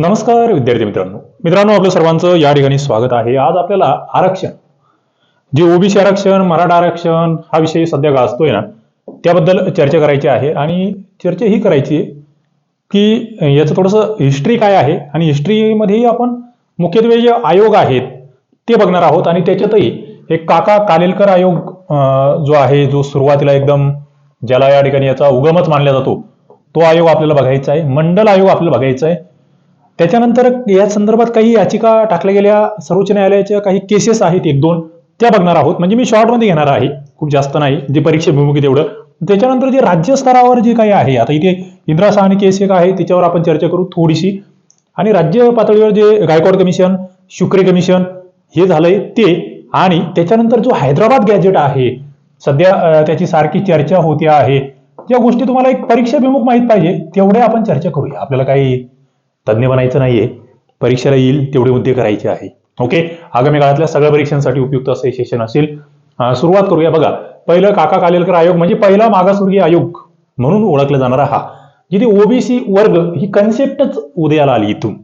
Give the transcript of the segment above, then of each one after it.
नमस्कार विद्यार्थी मित्रांनो. मित्रांनो आपलं सर्वांचं या ठिकाणी स्वागत आहे. आज आपल्याला आरक्षण. जे ओबीसी आरक्षण मराठा आरक्षण हा विषय सध्या गाजतोय ना त्याबद्दल चर्चा करायची आहे. आणि चर्चा ही करायची आहे की याचं थोडंसं हिस्ट्री काय आहे? आणि हिस्ट्रीमध्येही आपण मुख्यत्वे जे आयोग आहेत ते बघणार आहोत. आणि त्याच्यातही एक काका कालेलकर आयोग जो आहे जो सुरुवातीला एकदम ज्याला या ठिकाणी याचा उगमच मानला जातो तो आयोग आपल्याला बघायचा आहे. मंडल आयोग आपल्याला बघायचा आहे. त्याच्यानंतर या संदर्भात काही याचिका टाकल्या गेल्या सर्वोच्च न्यायालयाच्या काही केसेस आहेत एक दोन त्या बघणार आहोत. म्हणजे मी शॉर्टमध्ये घेणार आहे खूप जास्त नाही जे परीक्षा तेवढं त्याच्यानंतर जे राज्य स्तरावर जे काही आहे आता इथे इंदिरा सहानी केस एक आहे त्याच्यावर आपण चर्चा करू थोडीशी. आणि राज्य पातळीवर जे गायकवाड कमिशन शुक्रे कमिशन हे झालंय ते. आणि त्याच्यानंतर जो हैदराबाद गॅजेट आहे सध्या त्याची सारखी चर्चा होते आहे. या गोष्टी तुम्हाला एक परीक्षाभिमुख माहीत पाहिजे तेवढे आपण चर्चा करूया. आपल्याला काही तज्ज्ञ बनायचं नाहीये. परीक्षेला येईल तेवढे मुद्दे करायचे आहे. ओके आगामी काळातल्या सगळ्या परीक्षांसाठी उपयुक्त असे सेशन असेल. सुरुवात करूया. बघा पहिलं काका कालेलकर आयोग म्हणजे पहिला मागासवर्गीय आयोग म्हणून ओळखला जाणारा हा जिथे ओबीसी वर्ग ही कन्सेप्टच उदयाला आली इथून.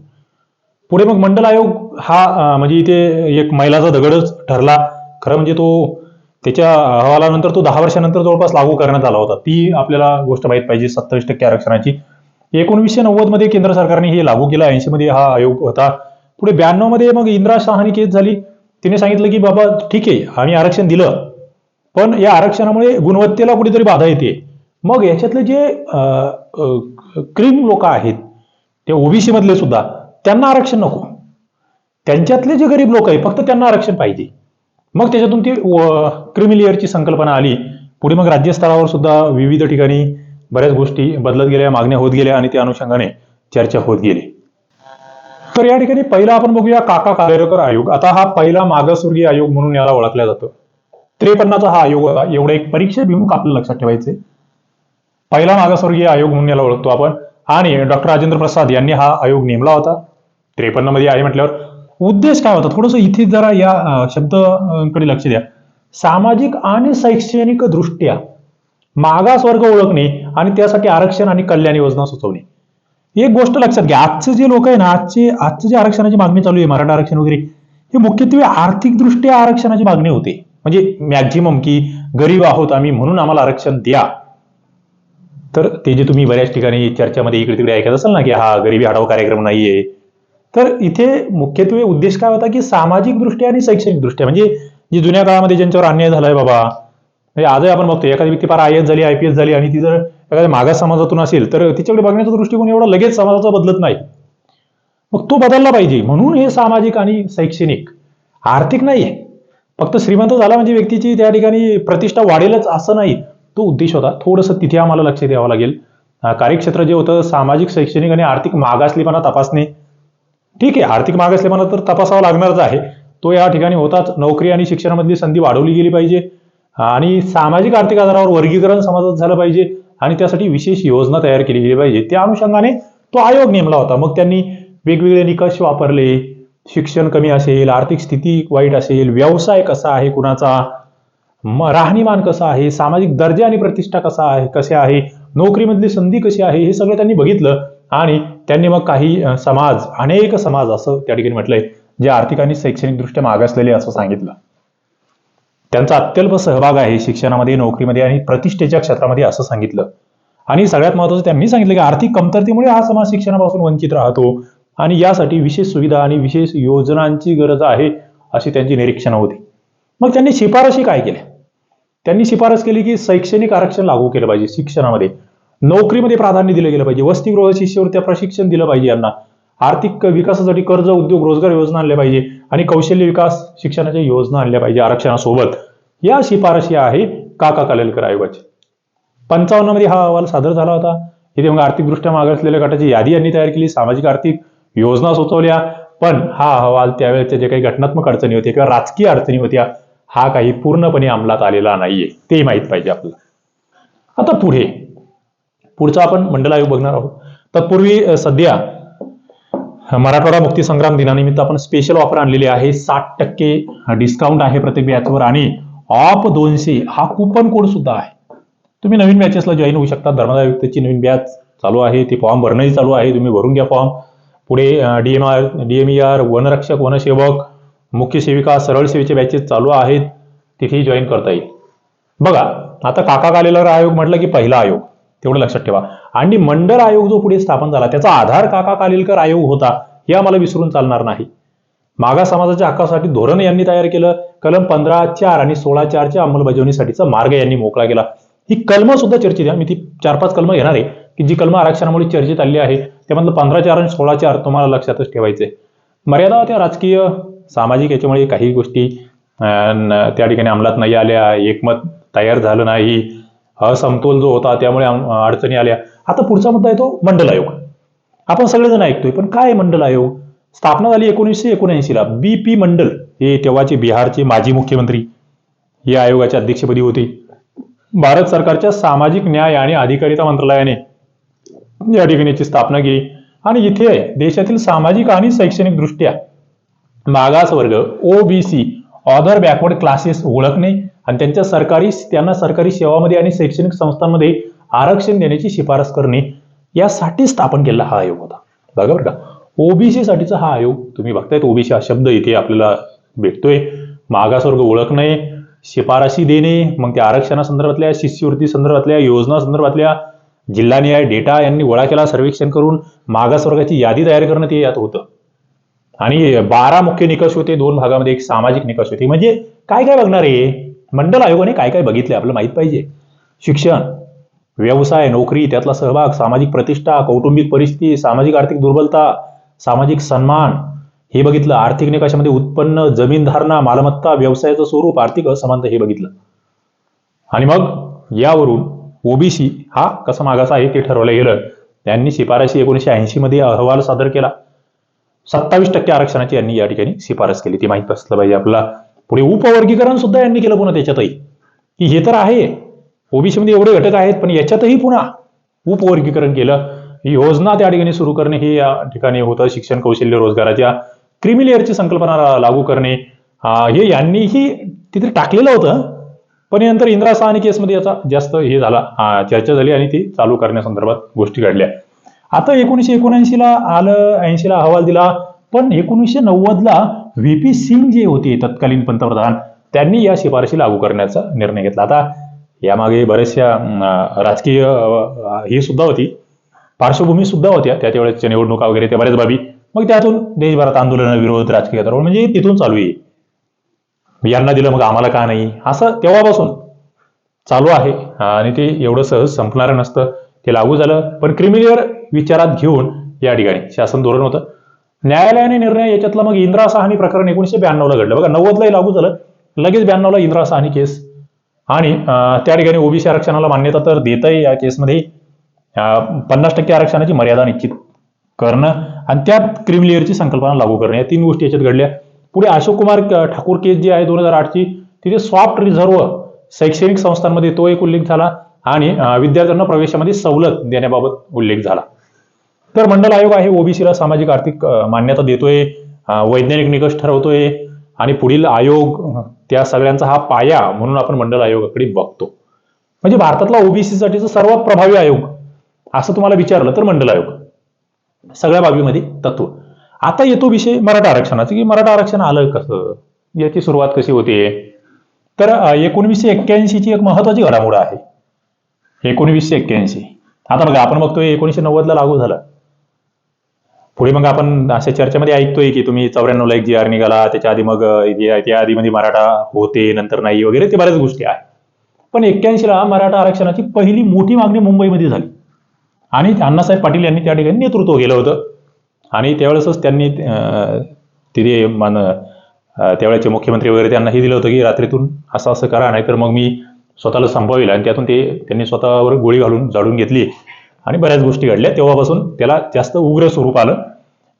पुढे मग मंडल आयोग हा म्हणजे इथे एक मैलाचा दगडच ठरला. खरं म्हणजे तो त्याच्या अहवालानंतर तो दहा वर्षानंतर जवळपास लागू करण्यात आला होता. ती आपल्याला गोष्ट माहीत पाहिजे सत्तावीस टक्के आरक्षणाची. एकोणीसशे नव्वदमध्ये केंद्र सरकारने हे लागू केलं. ऐंशी मध्ये हा आयोग होता. पुढे ब्याण्णवमध्ये मग इंदिरा शहानी केस झाली. तिने सांगितलं की बाबा ठीक आहे आम्ही आरक्षण दिलं. पण या आरक्षणामुळे गुणवत्तेला कुठेतरी बाधा येते. मग याच्यातले जे क्रीम लोक आहेत ते ओबीसी मधले सुद्धा त्यांना आरक्षण नको. त्यांच्यातले जे गरीब लोक आहे फक्त त्यांना आरक्षण पाहिजे. मग त्याच्यातून ती क्रिमिलियरची संकल्पना आली. पुढे मग राज्यस्तरावर सुद्धा विविध ठिकाणी बऱ्याच गोष्टी बदलत गेल्या मागण्या होत गेल्या आणि त्या अनुषंगाने चर्चा होत गेली. तर या ठिकाणी पहिला आपण बघूया काका कार्यकर आयोग. आता हा पहिला मागासवर्गीय आयोग म्हणून याला ओळखला जातो. त्रेपन्नाचा हा आयोग होता. एवढा एक परीक्षेभिमुख आपल्याला लक्षात ठेवायचे. पहिला मागासवर्गीय आयोग म्हणून याला ओळखतो आपण. आणि डॉक्टर राजेंद्र प्रसाद यांनी हा आयोग नेमला होता. त्रेपन्नमध्ये आहे म्हटल्यावर. उद्देश काय होता? थोडंसं इथे जरा या अं, लक्ष द्या. सामाजिक आणि शैक्षणिक दृष्ट्या मागास वर्ग ओळखणे आणि त्यासाठी आरक्षण आणि कल्याण योजना सुचवणे. एक गोष्ट लक्षात घ्या आजचे जे लोक आहे ना आजचे आजचे जे आरक्षणाची मागणी चालू आहे मराठा आरक्षण वगैरे हे मुख्यत्वे आर्थिकदृष्ट्या आरक्षणाची मागणी होते. म्हणजे मॅक्झिमम की गरीब आहोत आम्ही म्हणून आम्हाला आरक्षण द्या. तर ते जे तुम्ही बऱ्याच ठिकाणी चर्चामध्ये इकडे तिकडे ऐकत असाल ना की हा गरिबी हटाव कार्यक्रम नाहीये. तर इथे मुख्यत्वे उद्देश काय होता की सामाजिक दृष्ट्या आणि शैक्षणिक दृष्ट्या म्हणजे जे जुन्या काळामध्ये ज्यांच्यावर अन्याय झालाय बाबा म्हणजे आजही आपण बघतो एखादी व्यक्ती फार आय एस झाली आय पी एस झाली आणि ती जर एखाद्या मागास समाजातून असेल तर तिच्याकडे बघण्याचा दृष्टिकोन एवढा लगेच समाजाचा बदलत नाही. मग तो बदलला पाहिजे. म्हणून हे सामाजिक आणि शैक्षणिक आर्थिक नाहीये. फक्त श्रीमंत झाला म्हणजे व्यक्तीची त्या ठिकाणी प्रतिष्ठा वाढेलच असं नाही. तो उद्देश होता. थोडंसं तिथे आम्हाला लक्ष द्यावं लागेल. कार्यक्षेत्र जे होतं सामाजिक शैक्षणिक आणि आर्थिक मागासलेपणा तपासणे. ठीक आहे आर्थिक मागासलेपणा तर तपासावा लागणारच आहे. तो या ठिकाणी होताच. नोकरी आणि शिक्षणामधली संधी वाढवली गेली पाहिजे. आणि सामाजिक आर्थिक आधारावर वर्गीकरण समाजात झालं पाहिजे आणि त्यासाठी विशेष योजना तयार केली गेली पाहिजे. त्या अनुषंगाने तो आयोग नेमला होता. मग त्यांनी वेगवेगळे निकष वापरले. शिक्षण कमी असेल आर्थिक स्थिती वाईट असेल व्यवसाय कसा आहे कुणाचा राहणीमान कसं आहे सामाजिक दर्जा आणि प्रतिष्ठा कसा आहे कसे आहे नोकरीमधली संधी कशी आहे हे सगळं त्यांनी बघितलं आणि त्यांनी मग काही समाज अनेक समाज असं त्या ठिकाणी म्हटलंय जे आर्थिक आणि शैक्षणिकदृष्ट्या मागासलेले असं सांगितलं. त्यांचा अत्यल्प सहभाग आहे शिक्षणामध्ये नोकरीमध्ये आणि प्रतिष्ठेच्या क्षेत्रामध्ये असं सांगितलं. आणि सगळ्यात महत्वाचं त्यांनी सांगितलं की आर्थिक कमतरतेमुळे हा समाज शिक्षणापासून वंचित राहतो आणि यासाठी विशेष सुविधा आणि विशेष योजनांची गरज आहे अशी त्यांची निरीक्षणं होती. मग त्यांनी शिफारशी काय केल्या? त्यांनी शिफारस केली की शैक्षणिक आरक्षण लागू केलं पाहिजे शिक्षणामध्ये. नोकरीमध्ये प्राधान्य दिलं गेलं पाहिजे. वसतिगृह शिष्यवृत्त्या प्रशिक्षण दिलं पाहिजे यांना. आर्थिक विकासासाठी कर्ज उद्योग रोजगार योजना आणल्या पाहिजे आणि कौशल्य विकास शिक्षणाच्या योजना आणल्या पाहिजे आरक्षणासोबत. या शिफारशी आहे काका कालेलकर आयोगाची. पंचावन्नमध्ये हा अहवाल सादर झाला होता. इथे मग आर्थिकदृष्ट्या मागासलेल्या गटाची यादी यांनी तयार केली सामाजिक आर्थिक योजना सुचवल्या पण हा अहवाल त्यावेळेच्या जे काही घटनात्मक अडचणी होत्या किंवा राजकीय अडचणी होत्या हा काही पूर्णपणे अंमलात आलेला नाहीये. ते माहीत पाहिजे आपल्याला. आता पुढे. पुढचा आपण मंडल आयोग बघणार आहोत. तत्पूर्वी सध्या मराठवाडा मुक्तीसंग्राम दिनानिमित्त आपण स्पेशल ऑफर आणलेली आहे. साठ टक्के डिस्काउंट आहे प्रत्येक बॅचवर आणि ऑफ दोनशे हा कुपन कोड सुद्धा आहे. तुम्ही नवीन बॅचेसला जॉईन होऊ शकता. धर्मदाय युक्तची नवीन बॅच चालू आहे. ते फॉर्म भरणंही चालू आहे. तुम्ही भरून घ्या फॉर्म पुढे डीएमआर डीएमईआर वनरक्षक वनसेवक मुख्य सेविका सरळ सेवेचे बॅचेस चालू आहेत. तिथेही जॉईन करता येईल. बघा आता काका कालेलर आयोग म्हटलं की पहिला आयोग. तेवढं लक्षात ठेवा. आणि मंडल आयोग जो पुढे स्थापन झाला त्याचा आधार काका कालिलकर आयोग होता हे आम्हाला विसरून चालणार नाही. मागास समाजाच्या हक्कासाठी धोरण यांनी तयार केलं कलम पंधरा चार आणि सोळा चारच्या अंमलबजावणीसाठीचा मार्ग यांनी मोकळा केला. ही कलम सुद्धा चर्चेत आहे. मी ती चार पाच कलम घेणार आहे की जी कलम आरक्षणामुळे चर्चेत आली आहे त्यामधलं पंधरा चार आणि सोळा चार तुम्हाला लक्षातच ठेवायचे. मर्यादा त्या राजकीय सामाजिक याच्यामुळे काही गोष्टी अं, त्या ठिकाणी अंमलात नाही आल्या एकमत तयार झालं नाही. असमतोल जो होता त्यामुळे अडचणी आल्या. आता पुढचा मुद्दा आहे तो मंडल आयोग. आपण सगळेजण ऐकतोय पण काय मंडल आयोग? स्थापना झाली एकोणीसशे एकोणऐंशीला. बी पी मंडल हे तेव्हाचे बिहारचे माजी मुख्यमंत्री या आयोगाच्या अध्यक्षपदी होते. भारत सरकारच्या सामाजिक न्याय आणि अधिकारिता मंत्रालयाने या ठिकाणी याची स्थापना केली. आणि इथे देशातील सामाजिक आणि शैक्षणिक दृष्ट्या मागास वर्ग ओबीसी ऑदर बॅकवर्ड क्लासेस ओळखणे आणि त्यांच्या सरकारी त्यांना सरकारी सेवामध्ये आणि शैक्षणिक संस्थांमध्ये आरक्षण देण्याची शिफारस करणे यासाठी स्थापन केलेला हा आयोग होता. बघा बरं का ओबीसी साठीचा हा आयोग तुम्ही बघतायत ओबीसी हा शब्द इथे आपल्याला भेटतोय. मागासवर्ग ओळखणे शिफारशी देणे मग त्या आरक्षणासंदर्भातल्या शिष्यवृत्ती संदर्भातल्या योजना संदर्भातल्या जिल्हानिहाय डेटा यांनी गोळा केला सर्वेक्षण करून मागासवर्गाची यादी तयार करणं ते यात होतं. आणि बारा मुख्य निकष होते दोन भागामध्ये एक सामाजिक निकष होते. म्हणजे काय काय बघणार आहे? मंडल आयोगाने काय काय बघितले आपलं माहीत पाहिजे. शिक्षण व्यवसाय नोकरी त्यातला सहभाग सामाजिक प्रतिष्ठा कौटुंबिक परिस्थिती सामाजिक आर्थिक दुर्बलता सामाजिक सन्मान हे बघितलं. आर्थिक निकषामध्ये उत्पन्न जमीन धारणा मालमत्ता व्यवसायाचं स्वरूप आर्थिक असमानता हे बघितलं. आणि मग यावरून ओबीसी हा कसा मागास आहे ते ठरवलं गेलं. त्यांनी शिफारशी एकोणीशे ऐंशी मध्ये अहवाल सादर केला. सत्तावीस टक्के आरक्षणाची यांनी या ठिकाणी शिफारस केली. ती माहीत असलं पाहिजे आपला पुढे उपवर्गीकरण सुद्धा यांनी केलं पुन्हा त्याच्यातही. की हे तर आहे. ओबीसी मध्ये एवढे घटक आहेत पण याच्यातही पुन्हा उपवर्गीकरण केलं. ही योजना त्या ठिकाणी सुरू करणे हे या ठिकाणी होतं. शिक्षण कौशल्य रोजगाराच्या क्रिमिलेअरची संकल्पना लागू करणे. हे यांनीही तिथे टाकलेलं होतं. पण नंतर इंदिरा साहनी केसमध्ये याचा जास्त हे झाला. चर्चा झाली आणि ती चालू करण्यासंदर्भात गोष्टी घडल्या. आता एकोणीसशे एकोणऐंशीला आलं ऐंशीला अहवाल दिला. पण एकोणीसशे नव्वदला व्ही पी सिंग जे होते तत्कालीन पंतप्रधान त्यांनी या शिफारशी लागू करण्याचा निर्णय घेतला. आता यामागे बऱ्याचशा राजकीय ही सुद्धा होती. पार्श्वभूमी सुद्धा होत्या. त्या त्यावेळेसच्या निवडणुका वगैरे त्या बऱ्याच बाबी. मग त्यातून देशभरात आंदोलन विरोध राजकीय गदारोळ म्हणजे तिथून चालू आहे. यांना दिलं मग आम्हाला का नाही? असं तेव्हापासून चालू आहे. आणि ते एवढं सहज संपणारं नसतं. ते लागू झालं. पण क्रिमिनल विचारात घेऊन या ठिकाणी शासन धोरण होतं. न्यायालयाने निर्णय याच्यातलं मग इंदिरा साहनी प्रकरण एकोणीशे ब्याण्णवला घडलं. बघा नव्वदलाही लागू झालं. लगेच ब्याण्णवला इंदिरा साहनी केस. आणि त्या ठिकाणी ओबीसी आरक्षणाला मान्यता तर देतही या केसमध्ये. पन्नास टक्के आरक्षणाची मर्यादा निश्चित करणं आणि त्यात क्रिमिलियरची संकल्पना लागू करणं. या तीन गोष्टी याच्यात घडल्या. पुढे अशोक कुमार ठाकूर केस जी आहे दोन हजार आठची तिथे सॉफ्ट रिझर्व्ह शैक्षणिक संस्थांमध्ये तो एक उल्लेख झाला. आणि विद्यार्थ्यांना प्रवेशामध्ये सवलत देण्याबाबत उल्लेख झाला. तर मंडल आयोग आहे ओबीसीला सामाजिक आर्थिक मान्यता देतोय वैज्ञानिक निकष ठरवतोय आणि पुढील आयोग त्या सगळ्यांचा हा पाया म्हणून आपण मंडल आयोगाकडे बघतो. म्हणजे भारतातला ओबीसीसाठीचा सर्वात प्रभावी आयोग असं तुम्हाला विचारलं तर मंडल आयोग. सगळ्या बाबीमध्ये तत्व. आता येतो विषय मराठा आरक्षणाचा की मराठा आरक्षण आलं कसं? याची सुरुवात कशी होते तर अं, एकोणवीसशे एक्क्याऐंशीची एक महत्वाची घडामोड आहे. एकोणवीसशे एक्क्याऐंशी. आता बघा आपण बघतोय एकोणीसशे नव्वदला लागू झालं. पुढे मग आपण अशा चर्चेमध्ये ऐकतोय की तुम्ही चौऱ्याण्णवला एक जी आर निघाला त्याच्या आधी मग जे- त्या आधीमध्ये मराठा होते नंतर नाही वगैरे ते बऱ्याच गोष्टी आहेत. पण एक्क्याऐंशीला मराठा आरक्षणाची पहिली मोठी मागणी मुंबईमध्ये झाली. आणि अण्णासाहेब पाटील यांनी त्या ठिकाणी नेतृत्व केलं होतं. आणि त्यावेळेसच त्यांनी तिथे मान त्यावेळेचे मुख्यमंत्री वगैरे त्यांना हे दिलं होतं की रात्रीतून असं असं करा नाहीतर मग मी स्वतःला संपवेल. आणि त्यातून ते त्यांनी स्वतःवर गोळी घालून जाळून घेतली. आणि बऱ्याच गोष्टी घडल्या. तेव्हापासून त्याला जास्त उग्र स्वरूप आलं.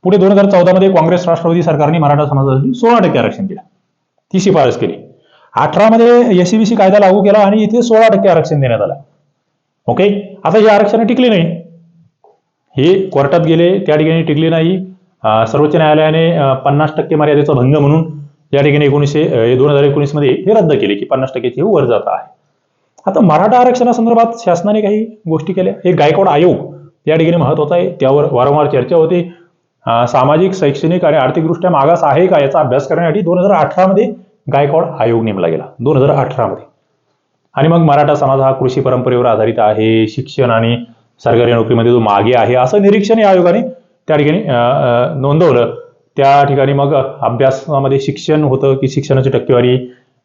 पुढे दोन हजार चौदामध्ये काँग्रेस राष्ट्रवादी सरकारने मराठा समाजासाठी सोळा टक्के आरक्षण दिलं. ती शिफारस केली. अठरामध्ये एसीबीसी कायदा लागू केला आणि इथे सोळा टक्के आरक्षण देण्यात आलं. ओके आता हे आरक्षण टिकले नाही. हे कोर्टात गेले त्या ठिकाणी टिकले नाही. सर्वोच्च न्यायालयाने पन्नास टक्के मर्यादेचा भंग म्हणून या ठिकाणी एकोणीसशे दोन हजार एकोणीसमध्ये हे रद्द केले की पन्नास टक्क्याची वर जात आहे. आता मराठा आरक्षणासंदर्भात शासनाने काही गोष्टी केल्या. एक गायकवाड आयोग या ठिकाणी महत्त्वाचा आहे त्यावर वारंवार चर्चा होते. सामाजिक शैक्षणिक आणि आर्थिकदृष्ट्या मागास आहे का याचा अभ्यास करण्यासाठी दोन हजार अठरामध्ये गायकवाड आयोग नेमला गेला. दोन हजार अठरामध्ये आणि मग मराठा समाज हा कृषी परंपरेवर आधारित आहे शिक्षण आणि सरकारी नोकरीमध्ये जो मागे आहे असं निरीक्षण या आयोगाने त्या ठिकाणी नोंदवलं. त्या ठिकाणी मग अभ्यासामध्ये शिक्षण होतं की शिक्षणाची टक्केवारी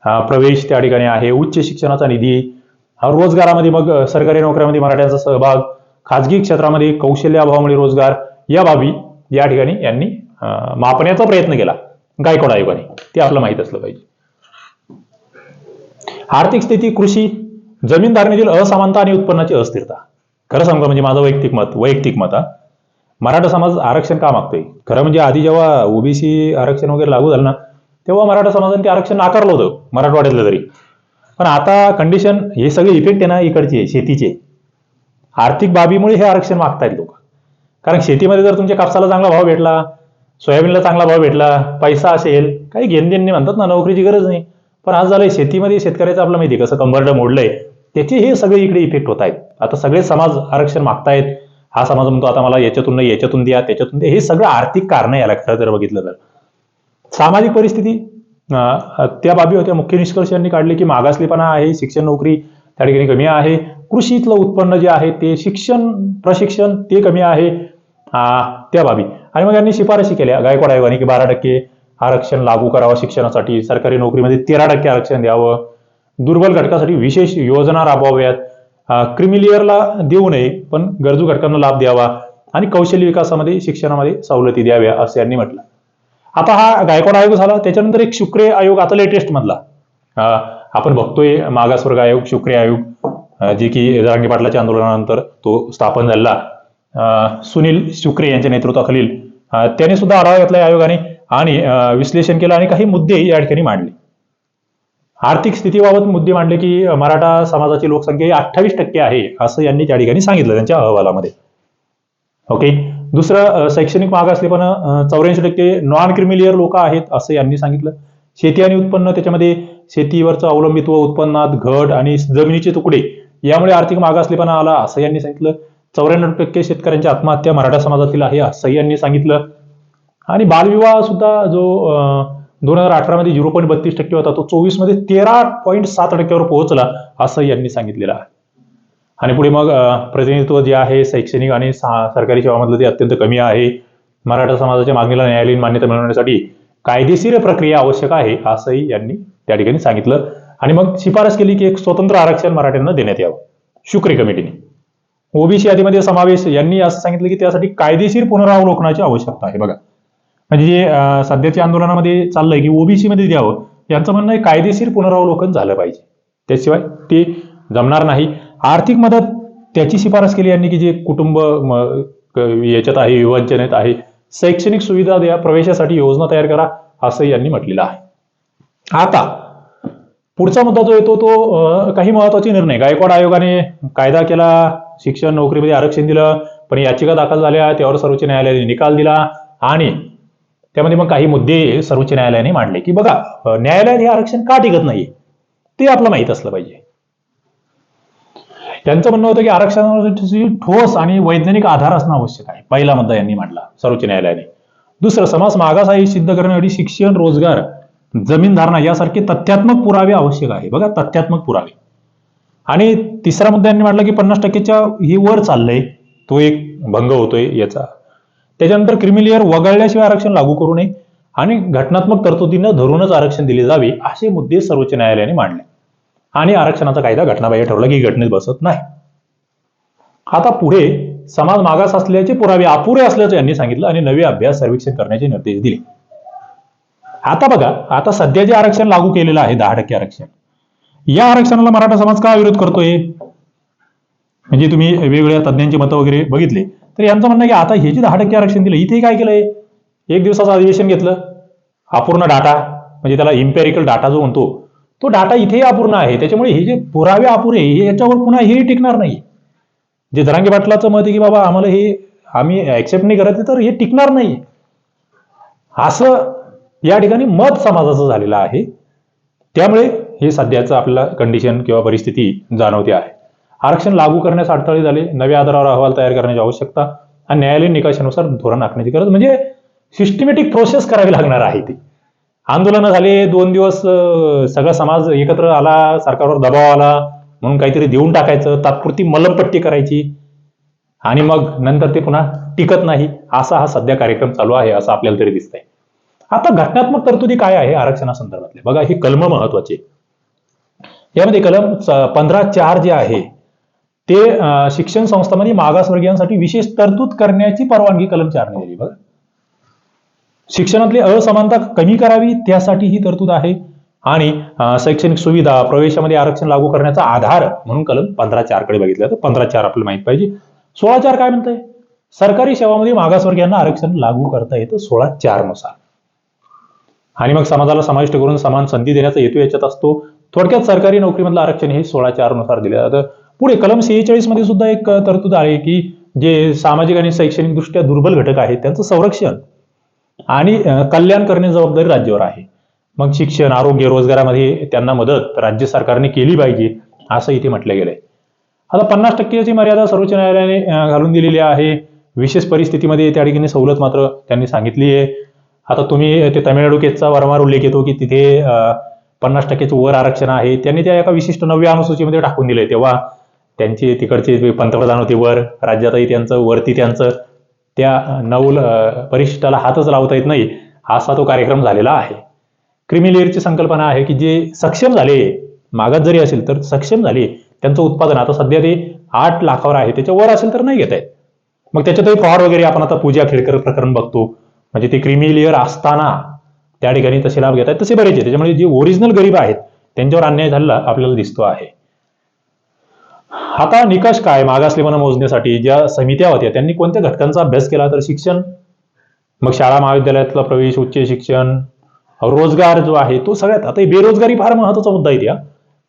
प्रवेश त्या ठिकाणी आहे उच्च शिक्षणाचा निधी रोजगारामध्ये मग सरकारी नोकऱ्यामध्ये मराठ्यांचा सहभाग खाजगी क्षेत्रामध्ये कौशल्य अभावामुळे रोजगार या बाबी या ठिकाणी यांनी मापण्याचा प्रयत्न केला. गायकवाड आयोगाने. ते आपलं माहीत असलं पाहिजे. आर्थिक स्थिती कृषी जमीनधारणेतील असमानता आणि उत्पन्नाची अस्थिरता. खरं सांगतो म्हणजे माझं वैयक्तिक मत वैयक्तिक मत मराठा समाज आरक्षण का मागतोय? खरं म्हणजे आधी जेव्हा ओबीसी आरक्षण वगैरे लागू झालं ना तेव्हा मराठा समाजाने ते आरक्षण नाकारलं होतं मराठवाड्यातलं तरी. पण आता कंडिशन हे सगळे इफेक्ट आहे ना इकडचे शेतीचे. आर्थिक बाबीमुळे हे आरक्षण मागतायत लोक. कारण शेतीमध्ये जर तुमच्या कापसाला चांगला भाव भेटला सोयाबीनला चांगला भाव भेटला पैसा असेल काही घेणदेणने म्हणतात ना नोकरीची गरज नाही. पण आज झालंय शेतीमध्ये शेतकऱ्याचं आपलं माहिती कसं कंबरडं मोडलंय. त्याचे हे सगळे इकडे इफेक्ट होत आहेत आता सगळे समाज आरक्षण मागतायत. हा समाज म्हणतो आता मला याच्यातून याच्यातून द्या त्याच्यातून द्या. हे सगळं आर्थिक कारण याला खरं जर बघितलं तर. सामाजिक परिस्थिती त्या बाबी होत्या. मुख्य निष्कर्ष यांनी काढले की मागासलेपणा आहे शिक्षण नोकरी त्या ठिकाणी कमी आहे. कृषीतलं उत्पन्न जे आहे ते शिक्षण प्रशिक्षण ते कमी आहे. त्या बाबी. आणि मग यांनी शिफारशी केल्या. गायकवाड आयोगाने की बारा टक्के आरक्षण लागू करावं शिक्षणासाठी. सरकारी नोकरीमध्ये तेरा टक्के आरक्षण द्यावं. दुर्बल घटकासाठी विशेष योजना राबवाव्यात. क्रिमिलियरला देऊ नये पण गरजू घटकांना लाभ द्यावा आणि कौशल्य विकासामध्ये शिक्षणामध्ये सवलती द्याव्या असं यांनी म्हटलं. आता हा गायकवाड आयोग झाला त्याच्यानंतर एक शुक्रे आयोग आता लेटेस्ट मधला. आपण बघतोय मागासवर्ग आयोग शुक्रे आयोग जे की जरांगे पाटलाच्या आंदोलनानंतर तो स्थापन झाला. सुनील शुक्रे यांच्या नेतृत्वाखालील त्याने सुद्धा आढावा घेतला या आयोगाने आणि विश्लेषण केलं आणि काही मुद्दे या ठिकाणी मांडले. आर्थिक स्थितीबाबत मुद्दे मांडले की मराठा समाजाची लोकसंख्या ही अठ्ठावीस टक्के आहे असं यांनी त्या ठिकाणी सांगितलं त्यांच्या अहवालामध्ये. ओके? दुसरं अं, शैक्षणिक पण चौऱ्याऐंशी टक्के नॉन क्रिमिलियर लोक आहेत असं यांनी सांगितलं. शेती आणि उत्पन्न त्याच्यामध्ये शेतीवरचं अवलंबित्व उत्पन्नात घट आणि जमिनीचे तुकडे यामुळे आर्थिक मागासलेपणा आला असं यांनी सांगितलं. चौऱ्याण्णव टक्के शेतकऱ्यांची आत्महत्या मराठा समाजातील आहे असंही यांनी सांगितलं. आणि बालविवाह सुद्धा जो दोन हजार अठरा मध्ये झिरो पॉईंट बत्तीस टक्के होता तो चोवीसमध्ये तेरा पॉईंट सात टक्क्यावर पोहोचला असं यांनी सांगितलेलं आहे. आणि पुढे मग प्रतिनिधित्व जे आहे शैक्षणिक आणि सरकारी सेवामधलं ते अत्यंत कमी आहे मराठा समाजाच्या मागणीला न्यायालयीन मान्यता मिळवण्यासाठी कायदेशीर प्रक्रिया आवश्यक आहे असंही यांनी त्या ठिकाणी सांगितलं. आणि मग शिफारस केली की एक स्वतंत्र आरक्षण मराठ्यांना देण्यात यावं शुक्रे कमिटीने. ओबीसी यादीमध्ये समावेश यांनी असं सांगितलं की त्यासाठी कायदेशीर पुनरावलोकनाची आवश्यकता आहे. बघा म्हणजे जे सध्याच्या आंदोलनामध्ये चाललंय की ओबीसी मध्ये द्यावं यांचं म्हणणं कायदेशीर पुनरावलोकन झालं पाहिजे. त्याशिवाय ते जमणार नाही. आर्थिक मदत त्याची शिफारस केली यांनी की जे कुटुंब याच्यात आहे विवंचनेत आहे शैक्षणिक सुविधा द्या प्रवेशासाठी योजना तयार करा असं यांनी म्हटलेलं आहे. आता पुढचा मुद्दा जो येतो तो काही महत्त्वाचे निर्णय. गायकवाड आयोगाने कायदा केला शिक्षण नोकरीमध्ये आरक्षण दिलं पण याचिका दाखल झाल्या त्यावर सर्वोच्च न्यायालयाने निकाल दिला आणि त्यामध्ये मग काही मुद्दे सर्वोच्च न्यायालयाने मांडले की बघा न्यायालयात हे आरक्षण का टिकत नाही ते आपलं माहीत असलं पाहिजे. त्यांचं म्हणणं होतं की आरक्षणासाठी ठोस आणि वैज्ञानिक आधार असणं आवश्यक आहे. पहिला मुद्दा यांनी मांडला सर्वोच्च न्यायालयाने. दुसरं समाज मागास आहे सिद्ध करण्यासाठी शिक्षण रोजगार जमीन धारणा यासारखे तथ्यात्मक पुरावे आवश्यक आहे. बघा तथ्यात्मक पुरावे. आणि तिसरा मुद्दा यांनी मांडला की पन्नास टक्केच्या ही वर चाललंय तो एक भंग होतोय याचा. त्याच्यानंतर क्रिमिलियर वगळल्याशिवाय आरक्षण लागू करू नये आणि घटनात्मक तरतुदीनं धरूनच आरक्षण दिले जावे असे मुद्दे सर्वोच्च न्यायालयाने मांडले. आणि आरक्षणाचा कायदा घटनाबाह्य ठरवला की घटनेत बसत नाही. आता पुढे समाज मागास असल्याचे पुरावे अपुरे असल्याचं यांनी सांगितलं आणि नवे अभ्यास सर्वेक्षण करण्याचे निर्देश दिले. आता बघा आता सध्या जे आरक्षण लागू केलेलं आहे दहा टक्के आरक्षण या आरक्षणाला मराठा समाज का विरोध करतोय? म्हणजे तुम्ही वेगवेगळ्या तज्ज्ञांची मतं वगैरे बघितले तर यांचं म्हणणं की आता हे जे दहा टक्के आरक्षण दिलं इथे काय केलंय? एक दिवसाचं अधिवेशन घेतलं अपूर्ण डाटा म्हणजे त्याला इम्पेरिकल डाटा जो म्हणतो तो डाटा इथेही अपूर्ण आहे. त्याच्यामुळे हे जे पुरावे अपुरे हे याच्यावर पुन्हा हेही टिकणार नाही. जे जरांगे पाटलाचं मत आहे की बाबा आम्हाला हे आम्ही ऍक्सेप्ट नाही करत तर हे टिकणार नाही. असं या ठिकाणी मत समाजाचं झालेलं आहे. त्यामुळे हे सध्याचं आपल्याला कंडिशन किंवा परिस्थिती जाणवते आहे. आरक्षण लागू करण्यास अडथळे झाले नव्या आधारावर अहवाल तयार करण्याची आवश्यकता आणि न्यायालयीन निकषानुसार धोरण आखण्याची गरज म्हणजे सिस्टमॅटिक प्रोसेस करावी लागणार आहे ती. आंदोलनं झाले दोन दिवस सगळा समाज एकत्र आला सरकारवर दबाव आला म्हणून काहीतरी देऊन टाकायचं तात्पुरती मलमपट्टी करायची. आणि मग नंतर ते पुन्हा टिकत नाही असा हा सध्या कार्यक्रम चालू आहे असं आपल्याला तरी दिसतंय. आता घटनात्मक तरतुदी काय आहे आरक्षणासंदर्भातले बघा ही कलम महत्त्वाचे यामध्ये कलम पंधरा चार जे आहे ते शिक्षण संस्थांमध्ये मागासवर्गीयांसाठी विशेष तरतूद करण्याची परवानगी कलम चारने दिली. बघा. शिक्षणातली असमानता कमी करावी त्यासाठी ही तरतूद आहे. आणि शैक्षणिक सुविधा प्रवेशामध्ये आरक्षण लागू करण्याचा आधार म्हणून कलम पंधरा चारकडे बघितलं तर पंधरा चार आपल्याला माहीत पाहिजे. सोळा चार काय म्हणतंय? सरकारी सेवामध्ये मागासवर्गीयांना आरक्षण लागू करता येतं सोळा चारनुसार. आणि मग समाजाला समाविष्ट करून समान संधी देण्याचा हेतू याच्यात असतो. थोडक्यात सरकारी नोकरीमधलं आरक्षण हे सोळा चारनुसार दिलं जातं. पुढे कलम सेहेचाळीसमध्ये सुद्धा एक तरतूद आहे की जे सामाजिक आणि शैक्षणिक दृष्ट्या दुर्बल घटक आहेत त्यांचं संरक्षण. आणि कल्याण करणे जबाबदारी राज्यावर आहे. मग शिक्षण आरोग्य रोजगारामध्ये त्यांना मदत राज्य सरकारने केली पाहिजे असं इथे म्हटलं गेलंय. आता पन्नास टक्क्याची मर्यादा सर्वोच्च न्यायालयाने घालून दिलेली आहे. विशेष परिस्थितीमध्ये त्या ठिकाणी सवलत मात्र त्यांनी सांगितली आहे. आता तुम्ही ते तामिळनाडू केसचा वारंवार उल्लेख येतो की तिथे पन्नास टक्क्याचं वर आरक्षण आहे. त्यांनी त्या एका विशिष्ट नव्या अनुसूचीमध्ये टाकून दिलंय. तेव्हा त्यांचे तिकडचे पंतप्रधान होते वर राज्यातही त्यांचं वरती त्यांचं त्या नवल परिशिष्टाला हातच लावता येत नाही असा तो कार्यक्रम झालेला आहे. क्रिमिलेअरची संकल्पना आहे की जे सक्षम झाले मागात जरी असेल तर सक्षम झाले त्यांचं उत्पादन आता सध्या ते आठ लाखावर आहे त्याच्या वर असेल तर नाही घेत आहेत मग त्याच्यातही फ्रॉड वगैरे आपण आता पूजा खेडकर प्रकरण बघतो. म्हणजे ते क्रिमिलेअर असताना त्या ठिकाणी तसे लाभ घेत आहेत तसे बरेच आहे त्याच्यामुळे जे ओरिजिनल गरीब आहेत त्यांच्यावर अन्याय झालेला आपल्याला दिसतो आहे. आता निकष काय? मागासलेपणा मोजण्यासाठी ज्या समित्या होत्या त्यांनी कोणत्या घटकांचा अभ्यास केला तर शिक्षण? मग शाळा महाविद्यालयातला प्रवेश उच्च शिक्षण रोजगार जो आहे तो सगळ्यात आता बेरोजगारी फार महत्त्वाचा मुद्दा आहे त्या.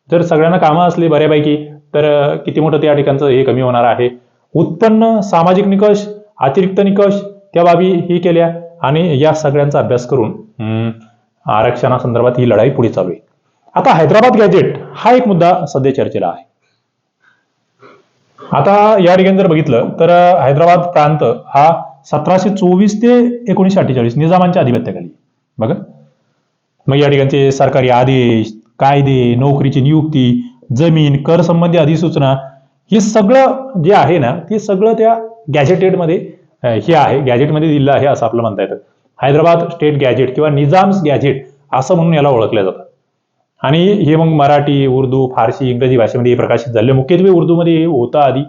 जर सगळ्यांना कामं असली बऱ्यापैकी तर किती मोठं त्या ठिकाणचं हे कमी होणार आहे. उत्पन्न सामाजिक निकष अतिरिक्त निकष त्या बाबी ही केल्या आणि या सगळ्यांचा अभ्यास करून हम्म, आरक्षणासंदर्भात ही लढाई पुढे चालू आहे. आता हैदराबाद गॅजेट हा एक मुद्दा सध्या चर्चेला आहे. आता या ठिकाणी जर बघितलं तर हैदराबाद प्रांत हा सतराशे चोवीस ते एकोणीसशे अठ्ठेचाळीस निजामांच्या आधिपत्याखाली बघा. मग या ठिकाणचे सरकारी आदेश कायदे नोकरीची नियुक्ती जमीन कर संबंधी अधिसूचना हे सगळं जे आहे ना ते सगळं त्या गॅझेटेडमध्ये हे आहे. गॅझेटमध्ये दिलं आहे असं आपलं म्हणता येतं. हैदराबाद स्टेट गॅझेट किंवा निजाम्स गॅझेट असं म्हणून याला ओळखलं जातं. आणि हे मग मराठी उर्दू फारसी इंग्रजी भाषेमध्ये प्रकाशित झाले. मुख्यत्वे उर्दूमध्ये होतं आधी.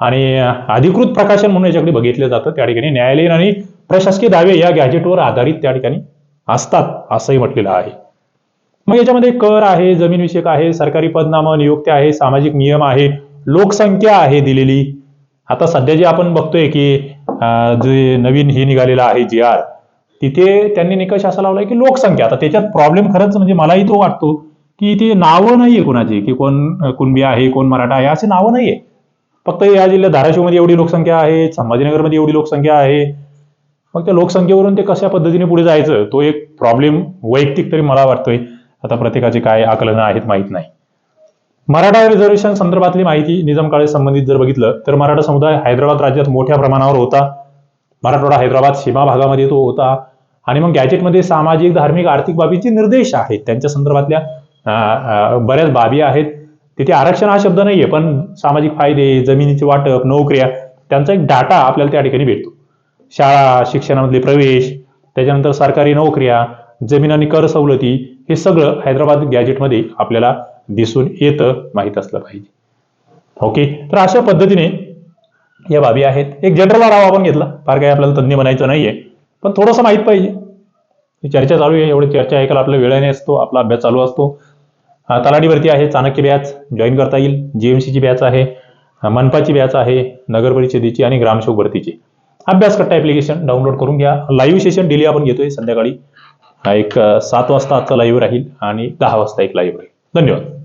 आणि अधिकृत प्रकाशन म्हणून याच्याकडे बघितलं जातं. त्या ठिकाणी न्यायालयीन आणि प्रशासकीय दावे या गॅजेटवर आधारित त्या ठिकाणी असतात असंही म्हटलेलं आहे. मग याच्यामध्ये कर आहे जमीनविषयक आहे सरकारी पदनामं नियुक्त्या आहे सामाजिक नियम आहे लोकसंख्या आहे दिलेली. आता सध्या जे आपण बघतोय की जे नवीन हे निघालेलं आहे जी आर तिथे त्यांनी निकष असा लावलाय की लोकसंख्या. आता त्याच्यात प्रॉब्लेम खरंच म्हणजे मलाही तो वाटतो की इथे नावं नाहीये कोणाची की कोण कुणबी आहे कोण मराठा आहे असे नावं नाहीये. फक्त या जिल्ह्यात धाराशिवमध्ये एवढी लोकसंख्या आहे संभाजीनगरमध्ये एवढी लोकसंख्या आहे. मग त्या लोकसंख्येवरून ते कशा पद्धतीने पुढे जायचं तो एक प्रॉब्लेम वैयक्तिक तरी मला वाटतोय. आता प्रत्येकाचे काय आकलनं आहेत माहीत नाही. मराठा रिझर्वेशन संदर्भातली माहिती निजाम काळे संबंधित जर बघितलं तर मराठा समुदाय हैदराबाद राज्यात मोठ्या प्रमाणावर होता. मराठवाडा हैदराबाद सीमा भागामध्ये तो होता. आणि मग गॅजेटमध्ये सामाजिक धार्मिक आर्थिक बाबींचे निर्देश आहेत. त्यांच्या संदर्भातल्या बऱ्याच बाबी आहेत. तिथे आरक्षण हा शब्द नाहीये पण सामाजिक फायदे जमिनीचे वाटप नोकऱ्या त्यांचा एक डाटा आपल्याला त्या ठिकाणी भेटतो. शाळा शिक्षणामधले प्रवेश त्याच्यानंतर सरकारी नोकऱ्या जमीन आणि कर सवलती हे सगळं हैदराबाद गॅजेटमध्ये आपल्याला दिसून येतं माहीत असलं पाहिजे. ओके? तर अशा पद्धतीने या बाबी आहेत. एक जनरल आढावा आपण घेतला. फार काही आपल्याला तज्ज्ञ बनायचं नाहीये. पण थोडंसं माहीत पाहिजे. ही चर्चा चालू आहे एवढी चर्चा ऐकायला आपल्या वेळाने असतो आपला अभ्यास चालू असतो. अं, तलाठी भरती आहे चाणक्य बॅच जॉईन करता येईल. जीएमसीची बॅच आहे मनपाची बॅच आहे नगर परिषदेची आणि ग्रामसेवक भरतीची. अभ्यास कट्टा ॲप्लिकेशन डाउनलोड करून घ्या. लाईव्ह सेशन डेली आपण घेतोय संध्याकाळी. एक सात वाजता आजचा लाईव्ह राहील आणि दहा वाजता एक लाईव्ह राहील. धन्यवाद.